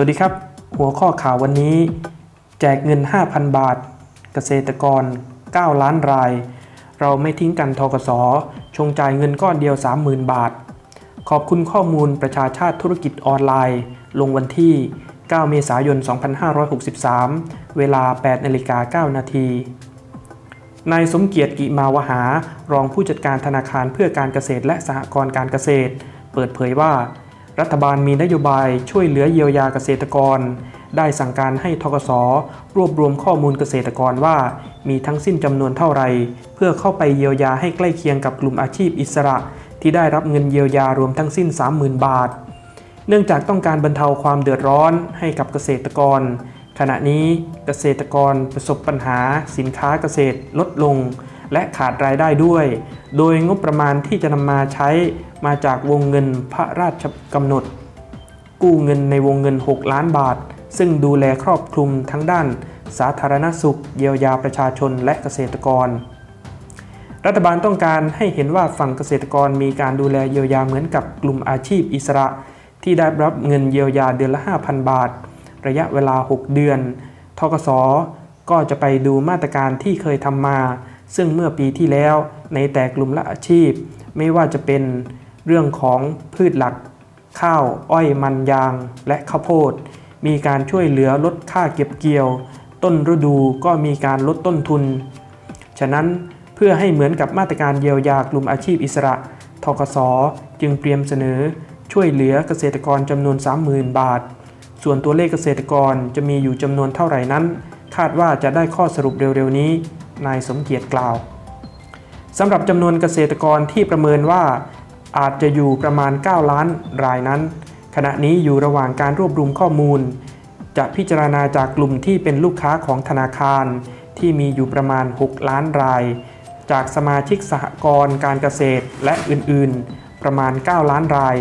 วัสดีครับ หัวข้อข่าววันนี้ แจกเงิน 5,000 บาท เกษตรกร 9 ล้านราย เราไม่ทิ้งกันทกสชงจ่ายเงินก้อนเดียว 30,000 บาท ขอบคุณข้อมูลประชาชาติธุรกิจออนไลน์ ลงวันที่ 9 เมษายน 2563 เวลา 8นาฬิกา9นาทีนายสมเกียรติกิมาวหา รองผู้จัดการธนาคารเพื่อการเกษตรและสหกรณ์การเกษตร เปิดเผยว่า รัฐบาลมีนโยบายช่วยเหลือเยียวยาเกษตรกร ได้สั่งการให้ทกสรวบรวมข้อมูลเกษตรกรว่า มีทั้งสิ้นจำนวนเท่าไร เพื่อเข้าไปเยียวยาให้ใกล้เคียงกับกลุ่มอาชีพอิสระ ที่ได้รับเงินเยียวยารวมทั้งสิ้น 30,000 บาท เนื่องจากต้องการบรรเทาความเดือดร้อนให้กับเกษตรกร ขณะนี้เกษตรกรประสบปัญหาสินค้าเกษตรลดลง และขาดรายได้ด้วย โดยงบประมาณที่จะนำมาใช้มาจากวงเงินพระราชกำหนด กู้เงินในวงเงิน 6 ล้านบาท ซึ่งดูแลครอบคลุมทั้งด้าน สาธารณสุข เยียวยาประชาชนและเกษตรกร รัฐบาลต้องการให้เห็นว่าฝั่งเกษตรกรมีการดูแลเยียวยาเหมือนกับกลุ่มอาชีพอิสระ ที่ได้รับเงินเยียวยาเดือนละ 5,000 บาท ระยะเวลา 6 เดือนทกสก็จะไปดูมาตรการที่เคยทำมา ซึ่งเมื่อปีที่แล้วในแต่กลุ่มละอาชีพ ไม่ว่าจะเป็นเรื่องของพืชหลัก ข้าวอ้อยมันยางและข้าวโพด มีการช่วยเหลือลดค่าเก็บเกี่ยว ต้นฤดูก็มีการลดต้นทุน ฉะนั้นเพื่อให้เหมือนกับมาตรการเยียวยากลุ่มอาชีพอิสระทกสจึงเตรียมเสนอช่วยเหลือเกษตรกรจำนวน 30,000 บาท ส่วนตัวเลขเกษตรกรจะมีอยู่จำนวนเท่าไหร่นั้น คาดว่าจะได้ข้อสรุปเร็วๆนี้ นายสมเกียรติกล่าวสำหรับจำนวนเกษตรกรที่ประเมินว่าอาจจะอยู่ประมาณ 9 ล้านรายนั้น ขณะนี้อยู่ระหว่างการรวบรวมข้อมูล จะพิจารณาจากกลุ่มที่เป็นลูกค้าของธนาคาร ที่มีอยู่ประมาณ 6 ล้านราย จากสมาชิกสหกรณ์การเกษตรและอื่นๆ ประมาณ 9 ล้านราย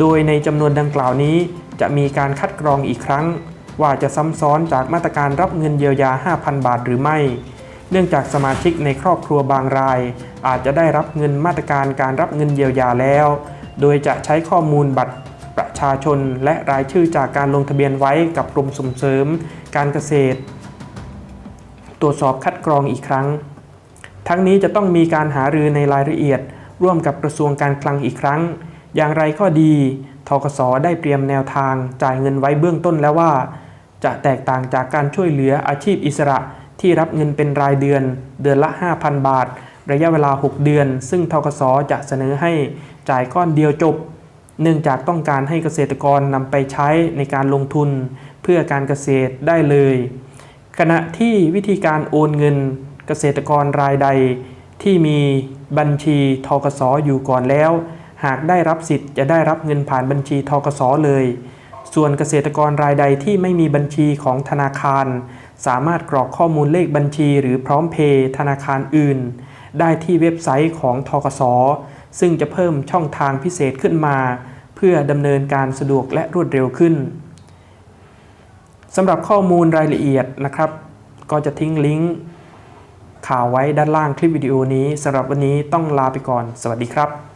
โดยในจำนวนดังกล่าวนี้ จะมีการคัดกรองอีกครั้ง ว่าจะซ้ำซ้อนจากมาตรการรับเงินเยียวยา 5,000 บาทหรือไม่ เนื่องจากสมาชิกในครอบครัวบางราย อาจจะได้รับเงินมาตรการการรับเงินเยียวยาแล้ว โดยจะใช้ข้อมูลบัตรประชาชนและรายชื่อจากการลงทะเบียนไว้กับกรมส่งเสริม การเกษตร ตรวจสอบคัดกรองอีกครั้ง ทั้งนี้จะต้องมีการหารือในรายละเอียด ร่วมกับกระทรวงการคลังอีกครั้ง อย่างไรก็ดีทกสได้เตรียมแนวทางจ่ายเงินไว้เบื้องต้นแล้วว่า จะแตกต่างจากการช่วยเหลืออาชีพอิสระ ที่รับเงินเป็นรายเดือน เดือนละ 5,000 บาท ระยะเวลา 6 เดือน ซึ่งทกสจะเสนอให้จ่ายก้อนเดียวจบ เนื่องจากต้องการให้เกษตรกรนำไปใช้ในการลงทุน เพื่อการเกษตรได้เลย ขณะที่วิธีการโอนเงินเกษตรกรรายใด ที่มีบัญชีทกสอยู่ก่อนแล้ว หากได้รับสิทธิ์จะได้รับเงินผ่านบัญชีทกสเลย ส่วนเกษตรกรรายใดที่ไม่มีบัญชีของธนาคาร สามารถกรอกข้อมูลเลขบัญชี หรือพร้อมเพย์ธนาคารอื่น ได้ที่เว็บไซต์ของทกส ซึ่งจะเพิ่มช่องทางพิเศษขึ้นมา เพื่อดำเนินการสะดวกและรวดเร็วขึ้นสำหรับข้อมูลรายละเอียดนะครับ ก็จะทิ้งลิงก์ข่าวไว้ด้านล่างคลิปวิดีโอนี้สำหรับวันนี้ต้องลาไปก่อน สวัสดีครับ